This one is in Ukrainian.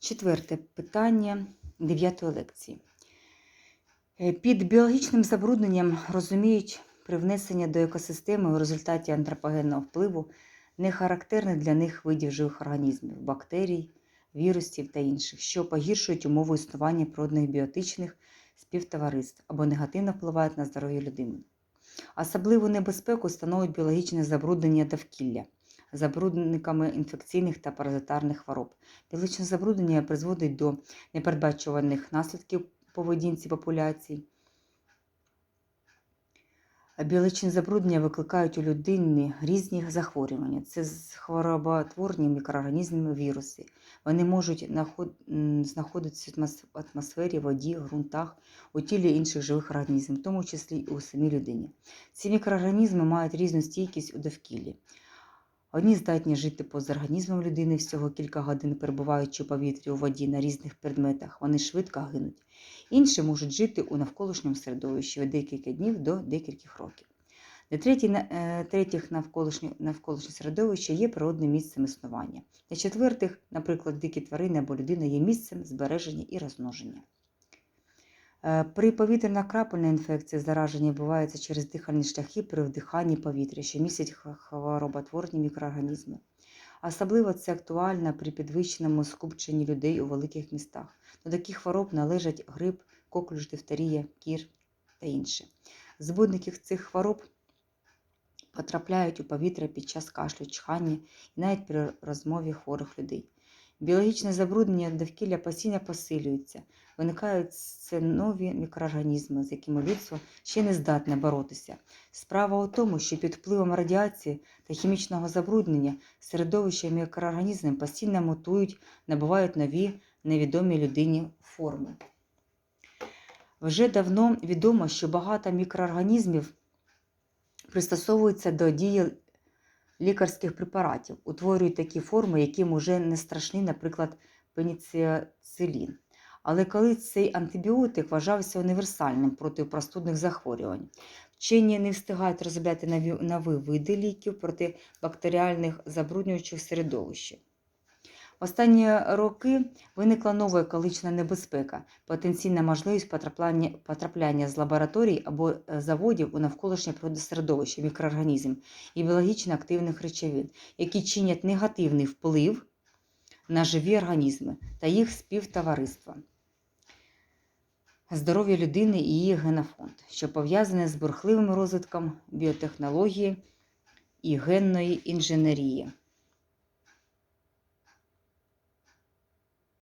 Четверте питання дев'ятої лекції. Е, Під біологічним забрудненням розуміють привнесення до екосистеми у результаті антропогенного впливу нехарактерних для них видів живих організмів, бактерій, вірусів та інших, що погіршують умови існування природних біотичних співтовариств або негативно впливають на здоров'я людини. Особливу небезпеку становить біологічне забруднення довкілля забрудниками інфекційних та паразитарних хвороб. Біологічне забруднення призводить до непередбачуваних наслідків поведінці популяцій. Біологічне забруднення викликають у людини різні захворювання. Це хвороботворні мікроорганізми, віруси. Вони можуть знаходитися в атмосфері, воді, ґрунтах, у тілі інших живих організмів, в тому числі і у самій людині. Ці мікроорганізми мають різну стійкість у довкіллі. Одні здатні жити поза організмом людини всього кілька годин, перебуваючи у повітрі у воді на різних предметах, вони швидко гинуть. Інші можуть жити у навколишньому середовищі від декілька днів до декількох років. Для е, третіх навколишнє, середовище є природним місцем існування. Для четвертих, наприклад, дикі тварини або людина є місцем збереження і розмноження. Е, При повітряно-крапельній інфекції зараження відбувається через дихальні шляхи при вдиханні повітря, що містять хвороботворні мікроорганізми. Особливо це актуально при підвищеному скупченні людей у великих містах. До таких хвороб належать грип, коклюш, дифтерія, кір та інше. Збудники цих хвороб потрапляють у повітря під час кашлю, чхання і навіть при розмові хворих людей. Біологічне забруднення довкілля постійно посилюється, виникають нові мікроорганізми, з якими людство ще не здатне боротися. Справа у тому, що під впливом радіації та хімічного забруднення середовище мікроорганізмів постійно мутують, набувають нові невідомі людині форми. Вже давно відомо, що багато мікроорганізмів пристосовуються до дії лікарських препаратів, утворюють такі форми, яким уже не страшний, наприклад, пеніцилін. Але коли цей антибіотик вважався універсальним проти простудних захворювань, вчені не встигають розробляти нові, види ліків проти бактеріальних забруднюючих середовищ. В останні роки виникла нова екологічна небезпека, потенційна можливість потрапляння, потрапляння з лабораторій або е, заводів у навколишнє природосередовище мікроорганізмів і біологічно активних речовин, які чинять негативний вплив на живі організми та їх співтовариства. Здоров'я людини і її генофонд, що пов'язане з бурхливим розвитком біотехнології і генної інженерії.